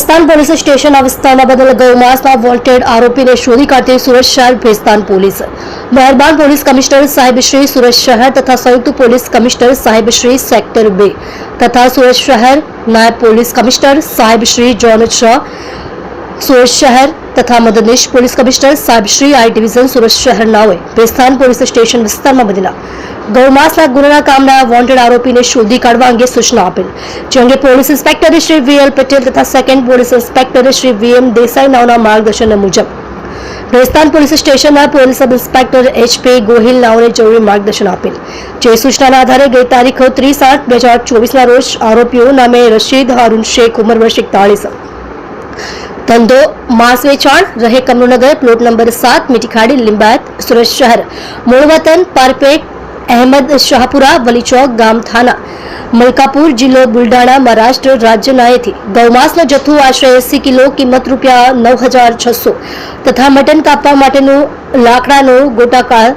Bhestan police station વિસ્તારમાં બદલ ગૌમાંસના wanted આરોપીને શોધી કાઢતી સુરત શહેર ભેસ્તાન પોલીસ. મહેરબાન પોલીસ કમિશનર સાહેબ શ્રી સુરત શહેર તથા સંયુક્ત પોલીસ કમિશનર સાહેબ શ્રી સેક્ટર બે તથા સુરત શહેર નાયબ પોલીસ કમિશનર સાહેબ શ્રી જોન શાહ સુરત શહેર તથા મદદનીશ પોલીસ કમિશનર સાહેબ શ્રી આઈ ડિવિઝન સુરત શહેરનાઓએ ભેસ્તાન પોલીસ સ્ટેશન વિસ્તારમાં બનેલા ગૌમાસના ગુનાના કામના વોન્ટેડ આરોપીને શોધી કાઢવા અંગે સૂચના આપેલ, જે અંગે police inspector Shri V L Patel તથા second police inspector Shri V M Desai નાઓના માર્ગદર્શન મુજબ. ભેસ્તાન પોલીસ સ્ટેશનના police sub inspector HP Gohil નાઓને જરૂરી માર્ગદર્શન આપેલ, જે સૂચનાના આધારે ગઈ તારીખ ત્રીસ આઠ બે હજાર ચોવીસના રોજ આરોપીઓ નામે રશીદ હારૂન શેખ ઉંમર વર્ષ એકતાળીસ. ધંધો માંસ વેચાણ રહે કમરુનગર પ્લોટ નંબર સાત મીઠીખાડી લિંબાયત સુરત શહેર મૂળ વતન પારપેટ અહેમદ શાહપુરા વલીચોક ગામ થાના મલકાપુર જિલ્લો બુલડાણા મહારાષ્ટ્ર રાજ્યનાએથી ગૌમાંસનો જથ્થો આશરે એસી કિલો કિંમત રૂપિયા નવ હજાર છસો તથા મટન કાપવા માટેનું લાકડાનું ગોટાકાર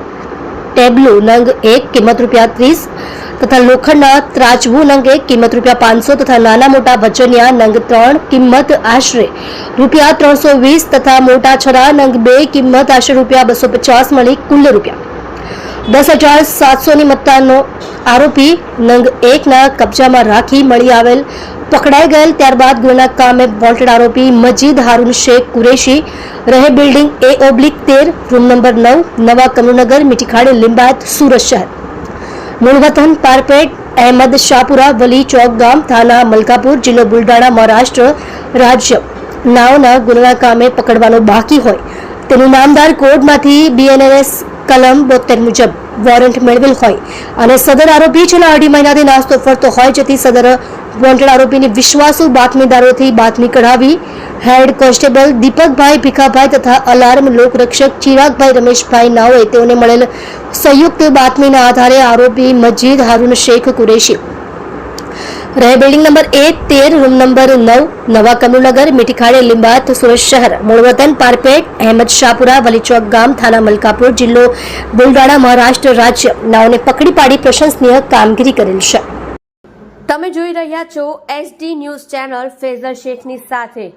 ટેબલું નંગ એક કિંમત રૂપિયા ત્રીસ તથા લોખંડના ત્રાજવું નંગ કિંમત રૂપિયા પાંચસો તથા નાના મોટા વજનિયા નંગ ત્રણ કિંમત આશરે. રૂપિયા ત્રણસો વીસ તથા મોટા છરા નંગ બે કિંમત આશરે રૂપિયા બસો પચાસ મળી કુલ રૂપિયા. દસ હજાર સાતસોની મત્તાનો આરોપી નંગ એકના કબજામાં રાખી મળી આવેલ, પકડાઈ ગયેલ ત્યારબાદ ગુના કામે વોન્ટેડ આરોપી મજીદ હારૂન શેખ કુરેશી, રહે બિલ્ડિંગ એ ઓબ્લિક તેર, રૂમ નંબર નવ, નવા કનુનગર, મીઠીખાડી, લિંબાયત, સુરત શહેર. મૂળ પારપેટ, અહેમદ શાહપુરા, વલી ચોક ગામ, થાના, મલકાપુર, જિલ્લો બુલડાણા, મહારાષ્ટ્ર રાજ્ય. નાવના ગુનાના કામે પકડવાનો બાકી હોય. તેનું નામદાર કોર્ટમાંથી બીએનએસ કલમ બોતેર મુજબ વોરંટ મેળવેલ હોય અને સદર આરોપી છેલ્લા અઢી મહિનાથી નાસ્તો ફરતો હોય, જેથી સદર વોન્ટેડ આરોપીની વિશ્વાસુ બાતમીદારોથી બાતમી કઢાવી હેડ કોન્સ્ટેબલ દીપકભાઈ ભીખાભાઈ તથા અલાર્મ લોકરક્ષક ચિરાગભાઈ રમેશભાઈ નાઓએ તેઓને મળેલ સંયુક્ત બાતમીના આધારે આરોપી મજીદ હારૂન શેખ કુરેશી. રહે બિલ્ડિંગ નંબર એક, તેર, રૂમ નંબર નવ, નવા કમલનગર મીઠીખાડી લીંબાત સુરત શહેર, મૂળવતન, પારપેટ, અહેમદ શાહપુરા, વલીચોક ગામ, થાના, મલકાપુર જિલ્લો, બુલડાણા, મહારાષ્ટ્ર રાજ્ય. નાઓને પકડી પાડી પ્રશંસનીય કામગીરી કરેલ છે. તમે જોઈ રહ્યા છો એસડી ન્યૂઝ ચેનલ ફેઝર શેખની સાથે.